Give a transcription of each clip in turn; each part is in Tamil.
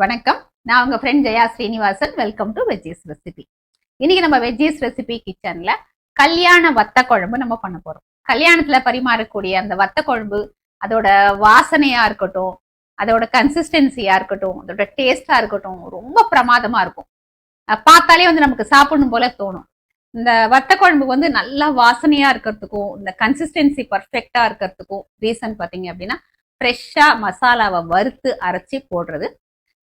வணக்கம். நான் உங்க friend Jaya Srinivasan. Welcome to veggies recipe இன்னைக்கு நம்ம வெஜ்ஜீஸ் ரெசிபி கிச்சன்ல கல்யாண வத்த குழம்பு நம்ம பண்ண போறோம். கல்யாணத்துல பரிமாறக்கூடிய அந்த வத்த குழம்பு அதோட வாசனையா இருக்கட்டும் அதோட கன்சிஸ்டன்சியா இருக்கட்டும் அதோட டேஸ்டா இருக்கட்டும் ரொம்ப பிரமாதமா இருக்கும். பார்த்தாலே வந்து நமக்கு சாப்பிடணும் போல தோணும். இந்த வத்த குழம்பு வந்து நல்லா வாசனையா இருக்கிறதுக்கும் இந்த கன்சிஸ்டன்சி பர்ஃபெக்டாக இருக்கிறதுக்கும் ரீசன் பார்த்தீங்க அப்படின்னா ஃப்ரெஷ்ஷா மசாலாவை வறுத்து அரைச்சி போடுறது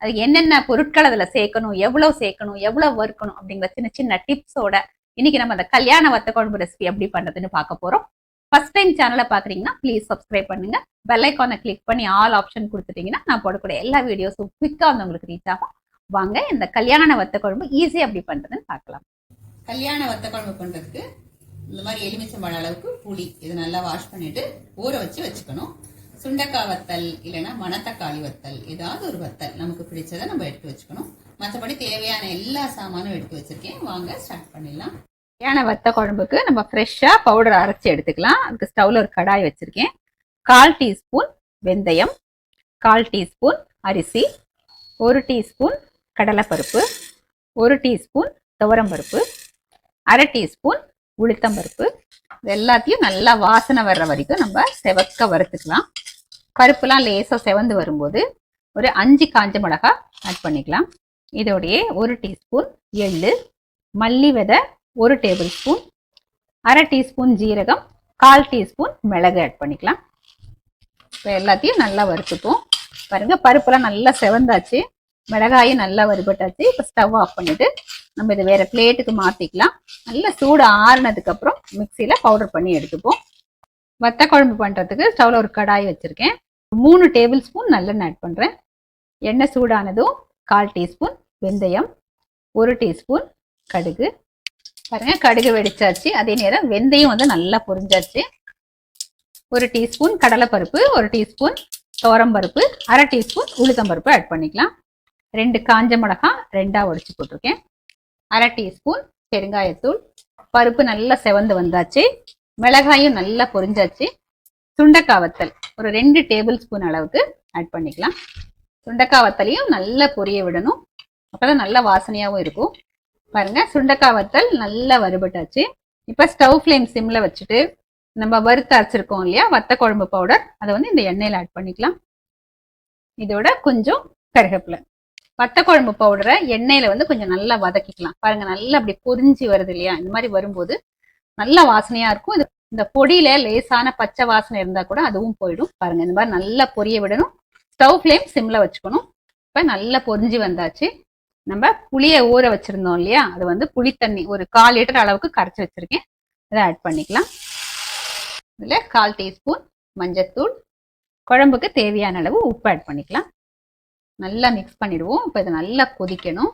அது என்னென்ன பொருட்கள் அதுல சேர்க்கணும் எவ்வளோ சேர்க்கணும் எவ்வளோ வறுக்கணும் அப்படிங்கிற சின்ன சின்ன டிப்ஸோட இன்னைக்கு நம்ம அந்த கல்யாண வத்த குழம்பு ரெசிபி எப்படி பண்றதுன்னு பார்க்க போறோம். ஃபர்ஸ்ட் டைம் சேனலை பார்க்குறீங்கன்னா ப்ளீஸ் சப்ஸ்கிரைப் பண்ணுங்க. பெல் ஐக்கானை கிளிக் பண்ணி ஆல் ஆப்ஷன் கொடுத்துட்டீங்கன்னா நான் போடக்கூடிய எல்லா வீடியோஸும் குவிக்கா வந்து உங்களுக்கு ரீச் ஆகும். வாங்க இந்த கல்யாண வத்த குழம்பு ஈஸியாக எப்படி பண்றதுன்னு பார்க்கலாம். கல்யாண வத்த குழம்பு பண்ணுறதுக்கு இந்த மாதிரி எலுமிச்சம்பழ அளவுக்கு புளி இதை நல்லா வாஷ் பண்ணிட்டு ஊற வச்சு வச்சுக்கணும். சுண்டக்காய் வத்தல் இல்லைன்னா மணத்தக்காளி வத்தல் ஏதாவது ஒரு வத்தல் நமக்கு பிடிச்சதை நம்ம எடுத்து வச்சுக்கணும். மற்றபடி தேவையான எல்லா சாமானும் எடுத்து வச்சிருக்கேன். வாங்க ஸ்டார்ட் பண்ணிடலாம். கல்யாண வத்த குழம்புக்கு நம்ம ஃப்ரெஷ்ஷாக பவுடர் அரைச்சி எடுத்துக்கலாம். அதுக்கு ஸ்டவ்ல ஒரு கடாய் வச்சிருக்கேன். கால் டீஸ்பூன் வெந்தயம் கால் டீஸ்பூன் அரிசி ஒரு டீஸ்பூன் கடலைப்பருப்பு ஒரு டீஸ்பூன் துவரம்பருப்பு அரை டீஸ்பூன் உளுத்தம்பருப்பு இது எல்லாத்தையும் நல்லா வாசனை வர்ற வரைக்கும் நம்ம செவக்க வறுத்துக்கலாம். பருப்புலாம் லேசாக செவந்து வரும்போது ஒரு அஞ்சு காஞ்ச மிளகா ஆட் பண்ணிக்கலாம். இதோடையே ஒரு டீஸ்பூன் எள்ளு மல்லி விதை ஒரு டேபிள் ஸ்பூன் அரை டீஸ்பூன் ஜீரகம் கால் டீஸ்பூன் மிளகு ஆட் பண்ணிக்கலாம். இப்போ எல்லாத்தையும் நல்லா வறுத்துப்போம். பாருங்கள் பருப்புலாம் நல்லா செவந்தாச்சு. மிளகாயும் நல்லா வறுபட்டாச்சு. இப்போ ஸ்டவ் ஆஃப் பண்ணிவிட்டு நம்ம இதை வேற பிளேட்டுக்கு மாத்திக்கலாம். நல்லா சூடு ஆறுனதுக்கு அப்புறம் மிக்சியில பவுடர் பண்ணி எடுத்துப்போம். வத்த குழம்பு பண்றதுக்கு ஸ்டவ்ல ஒரு கடாய் வச்சிருக்கேன். மூணு டேபிள் ஸ்பூன் நல்லெண்ணெய் ஆட் பண்றேன். எண்ணெய் சூடானதும் கால் டீஸ்பூன் வெந்தயம் ஒரு டீஸ்பூன் கடுகு. பாருங்க கடுகு வெடிச்சாச்சு. அதே நேரம் வெந்தயம் வந்து நல்லா பொரிஞ்சாச்சு. ஒரு டீஸ்பூன் கடலைப்பருப்பு ஒரு டீஸ்பூன் பருப்பு அரை டீஸ்பூன் உளுத்தம்பருப்பு ஆட் பண்ணிக்கலாம். ரெண்டு காஞ்ச மிளகாய் ரெண்டாக உடச்சி போட்டிருக்கேன். அரை டீஸ்பூன் பெருங்காயத்தூள். பருப்பு நல்லா செவந்து வந்தாச்சு. மிளகாயும் நல்லா பொரிஞ்சாச்சு. சுண்டக்காய் வத்தல் ஒரு ரெண்டு டேபிள் ஸ்பூன் அளவுக்கு ஆட் பண்ணிக்கலாம். சுண்டக்காய் வத்தலையும் நல்லா பொரிய விடணும். அப்போதான் நல்ல வாசனையாகவும் இருக்கும். பாருங்க சுண்டக்காய் வத்தல் நல்லா வறுபட்டாச்சு. இப்போ ஸ்டவ் ஃப்ளேம் சிம்ல வச்சுட்டு நம்ம வறுத்து அரைச்சிருக்கோம் இல்லையா வத்த குழம்பு பவுடர் அதை வந்து இந்த எண்ணெயில் ஆட் பண்ணிக்கலாம். இதோட கொஞ்சம் கருவேப்பிலை வத்தக்குழம்பு பவுடரை எண்ணெயில வந்து கொஞ்சம் நல்லா வதக்கிக்கலாம். பாருங்க நல்லா அப்படி பொரிஞ்சு வருது இல்லையா? இந்த மாதிரி வரும்போது நல்ல வாசனையா இருக்கும். இது இந்த பொடியில லேசான பச்சை வாசனை இருந்தா கூட அதுவும் போயிடும். பாருங்க இந்த மாதிரி நல்லா பொரிய விடணும். ஸ்டவ் ஃப்ளேம் சிம்ல வச்சுக்கணும். இப்ப நல்லா பொரிஞ்சு வந்தாச்சு. நம்ம புளியை ஊற வச்சிருந்தோம் இல்லையா? அது வந்து புளி தண்ணி ஒரு கால் லிட்டர் அளவுக்கு கரைச்சி வச்சிருக்கேன். அதை ஆட் பண்ணிக்கலாம். இதில் கால் டீஸ்பூன் மஞ்சத்தூள். குழம்புக்கு தேவையான அளவு உப்பு ஆட் பண்ணிக்கலாம். நல்லா மிக்ஸ் பண்ணிடுவோம். இப்போ இது நல்லா கொதிக்கணும்.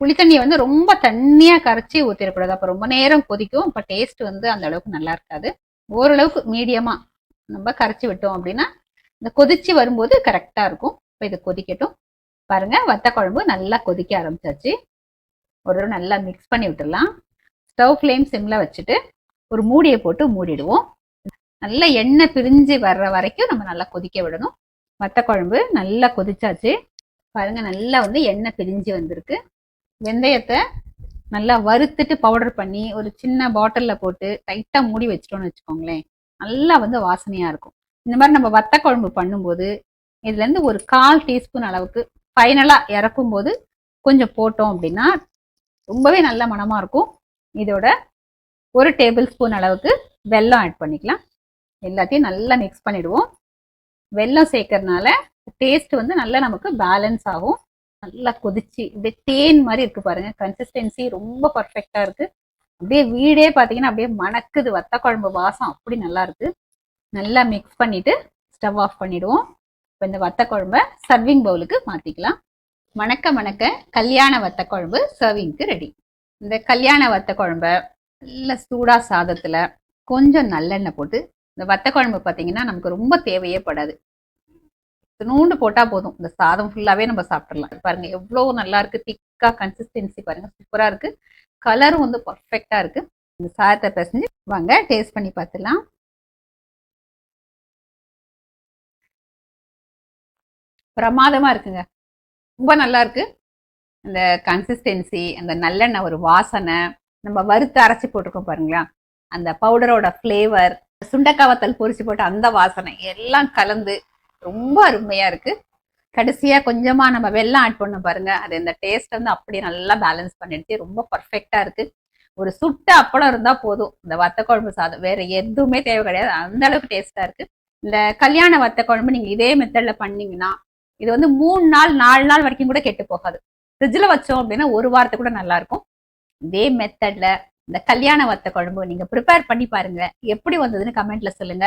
புளித்தண்ணியை வந்து ரொம்ப தண்ணியாக கரைச்சி ஊற்றிடக்கூடாது அப்போ ரொம்ப நேரம் கொதிக்கும். இப்போ டேஸ்ட் வந்து அந்த அளவுக்கு நல்லா இருக்காது. ஓரளவுக்கு மீடியமாக நம்ம கரைச்சி விட்டோம் அப்படின்னா இந்த கொதிச்சு வரும்போது கரெக்டாக இருக்கும். இப்போ இது கொதிக்கட்டும். பாருங்கள் வத்த குழம்பு நல்லா கொதிக்க ஆரம்பிச்சாச்சு. ஒரு தடவை நல்லா மிக்ஸ் பண்ணி விட்டுடலாம். ஸ்டவ் ஃப்ளேம் சிம்மில் வச்சுட்டு ஒரு மூடியை போட்டு மூடிடுவோம். நல்லா எண்ணெய் பிரிஞ்சு வர்ற வரைக்கும் நம்ம நல்லா கொதிக்க விடணும். வத்த குழம்பு நல்லா கொதிச்சாச்சு. பாருங்க நல்லா வந்து எண்ணெய் பிரிஞ்சு வந்திருக்கு. வெந்தயத்தை நல்லா வறுத்துட்டு பவுடர் பண்ணி ஒரு சின்ன பாட்டிலில் போட்டு டைட்டாக மூடி வச்சிட்டோம்னு வச்சுக்கோங்களேன். நல்லா வந்து வாசனையாக இருக்கும். இந்த மாதிரி நம்ம வத்த குழம்பு பண்ணும்போது இதுலேருந்து ஒரு கால் டீஸ்பூன் அளவுக்கு ஃபைனலாக இறக்கும் போது கொஞ்சம் போட்டோம் அப்படின்னா ரொம்பவே நல்ல மனமாக இருக்கும். இதோட ஒரு டேபிள் ஸ்பூன் அளவுக்கு வெல்லம் ஆட் பண்ணிக்கலாம். எல்லாத்தையும் நல்லா மிக்ஸ் பண்ணிவிடுவோம் வெல்லம் சேர்க்கறதுனால டேஸ்ட் வந்து நல்லா நமக்கு பேலன்ஸ் ஆகும். நல்லா கொதிச்சு அப்படியே தேன் மாதிரி இருக்கு பாருங்க. கன்சிஸ்டன்சி ரொம்ப பர்ஃபெக்டா இருக்கு. அப்படியே வீடே பார்த்தீங்கன்னா அப்படியே மணக்குது. வத்த குழம்பு வாசம் அப்படி நல்லா இருக்கு. நல்லா மிக்ஸ் பண்ணிட்டு ஸ்டவ் ஆஃப் பண்ணிடுவோம். இப்போ இந்த வத்த குழம்ப சர்விங் பவுலுக்கு மாத்திக்கலாம். மணக்க மணக்க கல்யாண வத்த குழம்பு சர்விங்க்கு ரெடி இந்த கல்யாண வத்த குழம்ப நல்ல சூடா சாதத்துல கொஞ்சம் நல்லெண்ணெய் போட்டு இந்த வத்த குழம்பு பார்த்தீங்கன்னா நமக்கு ரொம்ப தேவையே படாது. நூண்டு போட்டா போதும். இந்த சாதம் ஃபுல்லாவே நம்ம சாப்பிடலாம் பாருங்க எவ்வளவு நல்லா இருக்கு. திக்கா கன்சிஸ்டன்சி பாருங்க சூப்பரா இருக்கு. கலரும் வந்து பர்ஃபெக்டா இருக்கு. இந்த சாதத்தை பிசைஞ்சு வாங்க டேஸ்ட் பண்ணி பார்த்துலாம் பிரமாதமா இருக்குங்க. ரொம்ப நல்லா இருக்கு. அந்த கன்சிஸ்டன்சி அந்த நல்லெண்ணெய் ஒரு வாசனை. நம்ம வறுத்து அரைச்சி போட்டிருக்கோம் பாருங்களா? அந்த பவுடரோட ஃப்ளேவர் சுண்டக்காவத்தல் பொரிச்சு போட்டு அந்த வாசனை எல்லாம் கலந்து ரொம்ப அருமையா இருக்கு. கடைசியா கொஞ்சமா நம்ம வெள்ளம் ஆட் பண்ண பாருங்க. அது இந்த டேஸ்ட் வந்து அப்படியே நல்லா பேலன்ஸ் பண்ணிடுச்சு. ரொம்ப பர்ஃபெக்டா இருக்கு. ஒரு சுட்ட அப்பளம் இருந்தா போதும். இந்த வத்த குழம்பு சாதம் வேற எதுவுமே தேவை கிடையாது. அந்த அளவுக்கு டேஸ்டா இருக்கு. இந்த கல்யாண வத்த குழம்பு நீங்க இதே மெத்தட்ல பண்ணீங்கன்னா இது வந்து மூணு நாள் நாலு நாள் வரைக்கும் கூட கெட்டு போகாது. ஃப்ரிட்ஜில் வச்சோம் அப்படின்னா ஒரு வாரத்துக்கு கூட நல்லா இருக்கும். இதே மெத்தட்ல இந்த கல்யாண வத்த குழம்பு நீங்க ப்ரிப்பேர் பண்ணி பாருங்க. எப்படி வந்ததுன்னு கமெண்ட்ல சொல்லுங்க.